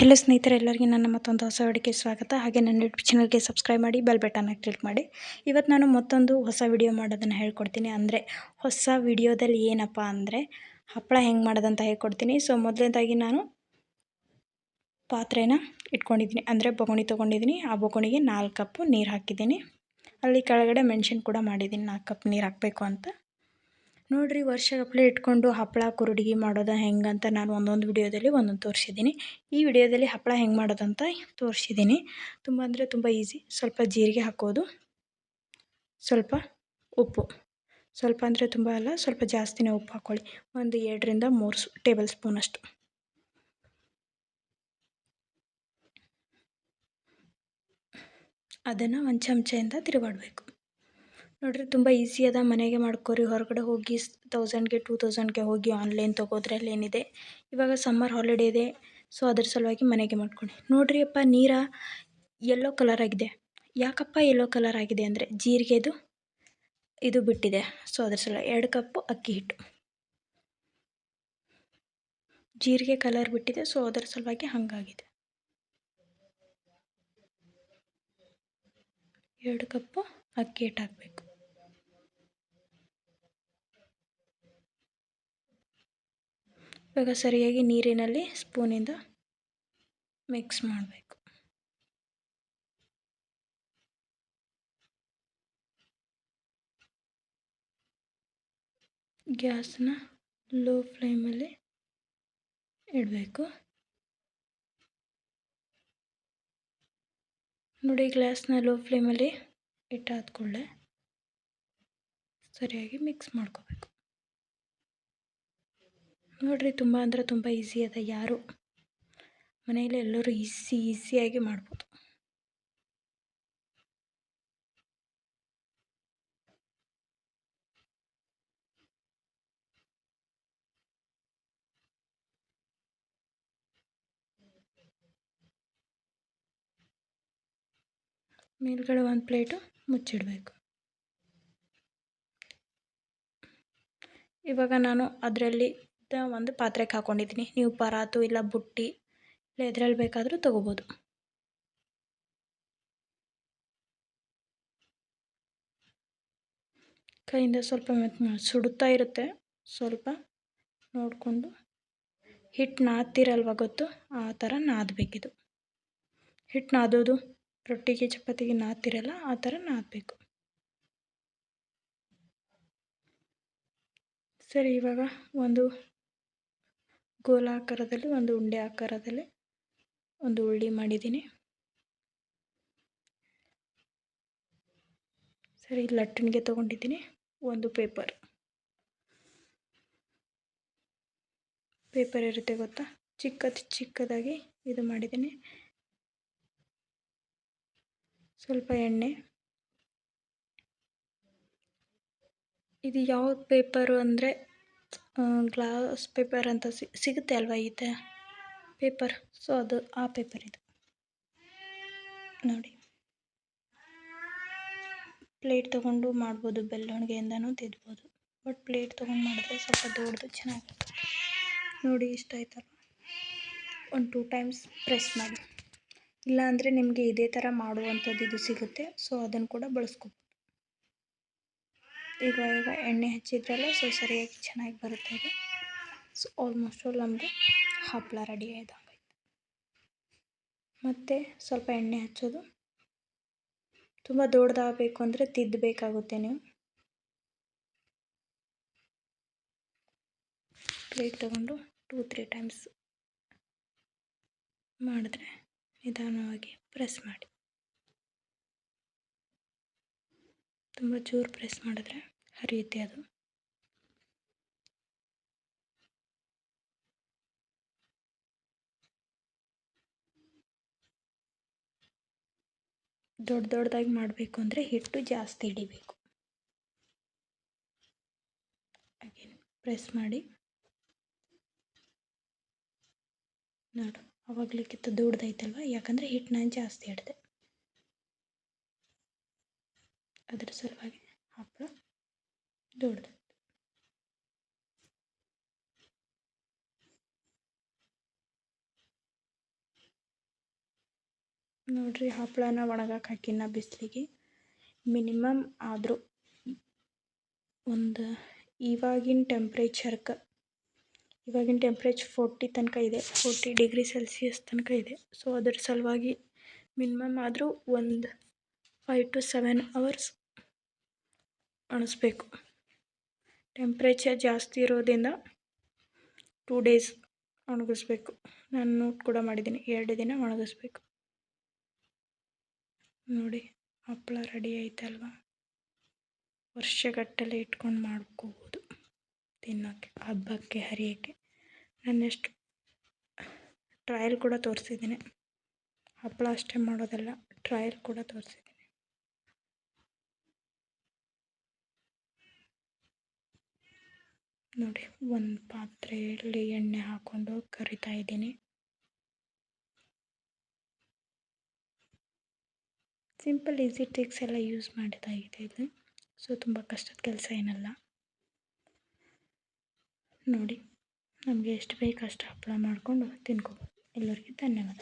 Hello ಸ್ನೇಹಿತರೆ, ಎಲ್ಲರಿಗೂ ನನ್ನ ಮತ್ತೊಂದು ಹೊಸ ವಿಡಿಯೋಗೆ ಸ್ವಾಗತ. ಹಾಗೆ ನನ್ನ ಯೂಟ್ಯೂಬ್ ಚಾನಲ್ಗೆ ಸಬ್ಸ್ಕ್ರೈಬ್ ಮಾಡಿ ಬೆಲ್ ಬಟನ್ನ ಕ್ಲಿಕ್ ಮಾಡಿ. ಇವತ್ತು ನಾನು ಮತ್ತೊಂದು ಹೊಸ ವಿಡಿಯೋ ಮಾಡೋದನ್ನು ಹೇಳ್ಕೊಡ್ತೀನಿ. ಅಂದರೆ ಹೊಸ ವಿಡಿಯೋದಲ್ಲಿ ಏನಪ್ಪ ಅಂದರೆ ಹಪ್ಪಳ ಹೆಂಗೆ ಮಾಡೋದಂತ ಹೇಳ್ಕೊಡ್ತೀನಿ. ಸೊ ಮೊದಲನೇದಾಗಿ ನಾನು ಪಾತ್ರೆನ ಇಟ್ಕೊಂಡಿದ್ದೀನಿ. ಅಂದರೆ ಬೊಗುಣಿ ತೊಗೊಂಡಿದ್ದೀನಿ. ಆ ಬೊಗುಣಿಗೆ ನಾಲ್ಕು ಕಪ್ಪು ನೀರು ಹಾಕಿದ್ದೀನಿ. ಅಲ್ಲಿ ಕೆಳಗಡೆ ಮೆನ್ಷನ್ ಕೂಡ ಮಾಡಿದ್ದೀನಿ. ನಾಲ್ಕು ಕಪ್ ನೀರು ಹಾಕಬೇಕು ಅಂತ. ನೋಡಿರಿ ವರ್ಷಗಟ್ಟಲೆ ಇಟ್ಕೊಂಡು ಹಪ್ಪಳ ಕುರುಡಿಗೆ ಮಾಡೋದು ಹೆಂಗಂತ ನಾನು ಒಂದೊಂದು ವಿಡಿಯೋದಲ್ಲಿ ಒಂದೊಂದು ತೋರಿಸಿದ್ದೀನಿ. ಈ ವಿಡಿಯೋದಲ್ಲಿ ಹಪ್ಪಳ ಹೆಂಗೆ ಮಾಡೋದಂತ ತೋರಿಸಿದ್ದೀನಿ. ತುಂಬ ಅಂದರೆ ತುಂಬ ಈಸಿ. ಸ್ವಲ್ಪ ಜೀರಿಗೆ ಹಾಕೋದು, ಸ್ವಲ್ಪ ಉಪ್ಪು. ಸ್ವಲ್ಪ ಅಂದರೆ ತುಂಬ ಅಲ್ಲ, ಸ್ವಲ್ಪ ಜಾಸ್ತಿನೇ ಉಪ್ಪು ಹಾಕ್ಕೊಳ್ಳಿ ಒಂದು ಎರಡರಿಂದ ಮೂರು ಟೇಬಲ್ ಟೇಬಲ್ ಸ್ಪೂನಷ್ಟು ಅದನ್ನು ಒಂದು ಚಮಚೆಯಿಂದ ತಿರುಗಾಡಬೇಕು. ನೋಡಿರಿ ತುಂಬ ಈಸಿ ಅದ ಮನೆಗೆ ಮಾಡ್ಕೋರಿ. ಹೊರಗಡೆ ಹೋಗಿ ತೌಸಂಡ್ಗೆ ಟೂ ತೌಸಂಡ್ಗೆ ಹೋಗಿ ಆನ್ಲೈನ್ ತೊಗೋದ್ರಲ್ಲಿ ಏನಿದೆ? ಇವಾಗ ಸಮ್ಮರ್ ಹಾಲಿಡೇ ಇದೆ. ಸೊ ಅದ್ರ ಸಲುವಾಗಿ ಮನೆಗೆ ಮಾಡ್ಕೊಂಡು ನೋಡ್ರಿಯಪ್ಪ ನೀರ ಯೆಲ್ಲೋ ಕಲರ್ ಆಗಿದೆ. ಯಾಕಪ್ಪ ಯೆಲ್ಲೋ ಕಲರ್ ಆಗಿದೆ ಅಂದರೆ ಜೀರಿಗೆದು ಇದು ಬಿಟ್ಟಿದೆ. ಸೊ ಅದ್ರ ಸಲ ಎರಡು ಕಪ್ಪು ಅಕ್ಕಿ ಹಿಟ್ಟು. ಜೀರಿಗೆ ಕಲರ್ ಬಿಟ್ಟಿದೆ. ಸೊ ಅದರ ಸಲುವಾಗಿ ಹಾಗಾಗಿದೆ. ಎರಡು ಕಪ್ಪು ಅಕ್ಕಿ ಹಿಟ್ಟು ಹಾಕಬೇಕು. ಇವಾಗ ಸರಿಯಾಗಿ ನೀರಿನಲ್ಲಿ ಸ್ಪೂನಿಂದ ಮಿಕ್ಸ್ ಮಾಡಬೇಕು. ಗ್ಯಾಸ್ನ ಲೋ ಫ್ಲೇಮಲ್ಲಿ ಇಡಬೇಕು. ನೋಡಿ ಗ್ಲಾಸ್ನ ಲೋ ಫ್ಲೇಮಲ್ಲಿ ಇಟ್ಟಾದ ಸರಿಯಾಗಿ ಮಿಕ್ಸ್ ಮಾಡ್ಕೋಬೇಕು. ನೋಡಿರಿ, ತುಂಬ ಅಂದರೆ ತುಂಬ ಈಸಿ ಅದ. ಯಾರು? ಮನೆಯಲ್ಲಿ ಎಲ್ಲರೂ ಈಸಿ ಈಸಿಯಾಗಿ ಮಾಡ್ಬೋದು. ಮೇಲ್ಗಡೆ ಒಂದು ಪ್ಲೇಟು ಮುಚ್ಚಿಡಬೇಕು. ಇವಾಗ ನಾನು ಅದರಲ್ಲಿ ಒಂದು ಪಾತ್ರೆಗೆ ಹಾಕ್ಕೊಂಡಿದ್ದೀನಿ ನೀವು ಪರಾತು ಇಲ್ಲ ಬುಟ್ಟಿ ಇಲ್ಲ ಎದ್ರಲ್ಲಿ ಬೇಕಾದರೂ ತೊಗೋಬೋದು. ಕೈಯಿಂದ ಸ್ವಲ್ಪ ಸುಡುತ್ತಾ ಇರುತ್ತೆ. ಸ್ವಲ್ಪ ನೋಡಿಕೊಂಡು ಹಿಟ್ಟು ನಾದ್ತಿರಲ್ವ ಗೊತ್ತು? ಆ ಥರ ನಾದಬೇಕಿದು. ಹಿಟ್ಟು ನಾದೋದು, ರೊಟ್ಟಿಗೆ, ಚಪಾತಿಗೆ ನಾದ್ತಿರಲ್ಲ, ಆ ಥರ ನಾದಬೇಕು. ಸರಿ, ಇವಾಗ ಒಂದು ಗೋಲಾಕಾರದಲ್ಲಿ, ಒಂದು ಉಂಡೆ ಆಕಾರದಲ್ಲಿ ಒಂದು ಉಳ್ಳಿ ಮಾಡಿದ್ದೀನಿ. ಸರಿ, ಲಟ್ಟಣಿಗೆ ತೊಗೊಂಡಿದ್ದೀನಿ. ಒಂದು ಪೇಪರ್. ಪೇಪರ್ ಇರುತ್ತೆ ಗೊತ್ತಾ? ಚಿಕ್ಕದು ಚಿಕ್ಕದಾಗಿ ಇದು ಮಾಡಿದ್ದೀನಿ. ಸ್ವಲ್ಪ ಎಣ್ಣೆ. ಇದು ಯಾವ ಪೇಪರು ಅಂದರೆ ಗ್ಲಾಸ್ ಪೇಪರ್ ಅಂತ ಸಿಗುತ್ತೆ ಅಲ್ವಾ ಇದೆ ಪೇಪರ್. ಸೊ ಅದು ಆ ಪೇಪರ್ ಇದು. ನೋಡಿ. ಪ್ಲೇಟ್ ತೊಗೊಂಡು ಮಾಡ್ಬೋದು ಬೆಳ್ಳೊಣಗೆಯಿಂದನೂ ತಿದ್ಬೋದು ಬಟ್ ಪ್ಲೇಟ್ ತೊಗೊಂಡು ಮಾಡಿದ್ರೆ ಸ್ವಲ್ಪ ದೊಡ್ಡದು ಚೆನ್ನಾಗಿರುತ್ತೆ. ನೋಡಿ ಇಷ್ಟ ಆಯ್ತಲ್ಲ ಒಂದು ಟೂ ಟೈಮ್ಸ್ ಪ್ರೆಸ್ ಮಾಡಿ. ಇಲ್ಲಾಂದರೆ ನಿಮಗೆ ಇದೇ ಥರ ಮಾಡುವಂಥದ್ದು ಇದು ಸಿಗುತ್ತೆ. ಸೊ ಅದನ್ನು ಕೂಡ ಬಳಸ್ಕೊಬೋದು. ಈಗ ಈಗ ಎಣ್ಣೆ ಹಚ್ಚಿದ್ರಲ್ಲ ಸೊ ಸರಿಯಾಗಿ ಚೆನ್ನಾಗಿ ಬರುತ್ತೆ ಇದು. ಸೊ ಆಲ್ಮೋಸ್ಟ್ ಆಲ್ ನಮಗೆ ಹಪ್ಪಳ ರೆಡಿ ಆಯ್ತು ಮತ್ತು ಸ್ವಲ್ಪ ಎಣ್ಣೆ ಹಚ್ಚೋದು. ತುಂಬ ದೊಡ್ಡದಾಗಬೇಕು ಅಂದರೆ ತಿದ್ದಬೇಕಾಗುತ್ತೆ ನೀವು. ಪ್ಲೇಟ್ ತಗೊಂಡು ಟೂ ತ್ರೀ ಟೈಮ್ಸ್ ಮಾಡಿದ್ರೆ ನಿಧಾನವಾಗಿ ಪ್ರೆಸ್ ಮಾಡಿ. ತುಂಬ ಜೋರು ಪ್ರೆಸ್ ಮಾಡಿದ್ರೆ ಹರಿಯುತ್ತೆ ಅದು. ದೊಡ್ಡ ದೊಡ್ಡದಾಗಿ ಮಾಡಬೇಕು ಅಂದರೆ ಹಿಟ್ಟು ಜಾಸ್ತಿ ಹಿಡಿಬೇಕು. ಹಾಗೆ ಪ್ರೆಸ್ ಮಾಡಿ. ನೋಡು, ಅವಾಗಲಿಕ್ಕಿಂತ ದೊಡ್ಡದೈತಲ್ವ ಯಾಕಂದರೆ ಹಿಟ್ಟು ನಾನು ಜಾಸ್ತಿ ಹಿಡಿದೆ ಅದ್ರ ಸಲುವಾಗಿ ಹಪ್ಪಳ ದೊಡ್ಡದು. ನೋಡಿರಿ ಹಪ್ಪಳನ ಒಣಗಕ್ಕೆ ಹಾಕಿನ ಬಿಸಿಲಿಗೆ ಮಿನಿಮಮ್ ಆದರೂ ಒಂದು ಇವಾಗಿನ ಟೆಂಪ್ರೇಚರ್ಕ ಇವಾಗಿನ ಟೆಂಪ್ರೇಚರ್ ಫೋರ್ಟಿ ತನಕ ಇದೆ ಫೋರ್ಟಿ ಡಿಗ್ರಿ ಸೆಲ್ಸಿಯಸ್ ತನಕ ಇದೆ. ಸೊ ಅದರ ಸಲುವಾಗಿ ಮಿನಿಮಮ್ ಆದರೂ ಒಂದು ಫೈವ್ ಟು ಸೆವೆನ್ ಅವರ್ಸ್ ಒಣಗಿಸ್ಬೇಕು ಟೆಂಪ್ರೇಚರ್ ಜಾಸ್ತಿ ಇರೋದ್ರಿಂದ ಟೂ ಡೇಸ್ ಒಣಗಿಸ್ಬೇಕು. ನಾನು ನೋಟ್ ಕೂಡ ಮಾಡಿದ್ದೀನಿ, ಎರಡು ದಿನ ಒಣಗಿಸ್ಬೇಕು. ನೋಡಿ ಹಪ್ಪಳ ರೆಡಿ ಆಯ್ತಲ್ವಾ ವರ್ಷಗಟ್ಟಲೆ ಇಟ್ಕೊಂಡು ಮಾಡ್ಕೋಬೋದು. ತಿನ್ನೋಕ್ಕೆ ಹಬ್ಬಕ್ಕೆ, ಹರಿಯೋಕ್ಕೆ. ನಾನೆಷ್ಟು ಟ್ರಯಲ್ ಕೂಡ ತೋರಿಸಿದ್ದೀನಿ. ಹಪ್ಪಳ ಅಷ್ಟೇ ಮಾಡೋದಲ್ಲ ಟ್ರಯಲ್ ಕೂಡ ತೋರಿಸಿದ್ದೀನಿ. ನೋಡಿ, ಒಂದು ಪಾತ್ರೆಯಲ್ಲಿ ಎಣ್ಣೆ ಹಾಕ್ಕೊಂಡು ಕರಿತಾ ಇದ್ದೀನಿ. ಸಿಂಪಲ್ ಈಸಿ ಟ್ರಿಕ್ಸ್ ಎಲ್ಲ ಯೂಸ್ ಮಾಡಿದಾಗಿದೆ ಇದು ಸೊ ತುಂಬ ಕಷ್ಟದ ಕೆಲಸ ಏನಲ್ಲ. ನೋಡಿ, ನಮಗೆ ಎಷ್ಟು ಬೇಕು ಅಷ್ಟು ಹಪ್ಪಳ ಮಾಡಿಕೊಂಡು ತಿನ್ಕೋಬೋದು. ಎಲ್ಲರಿಗೂ ಧನ್ಯವಾದ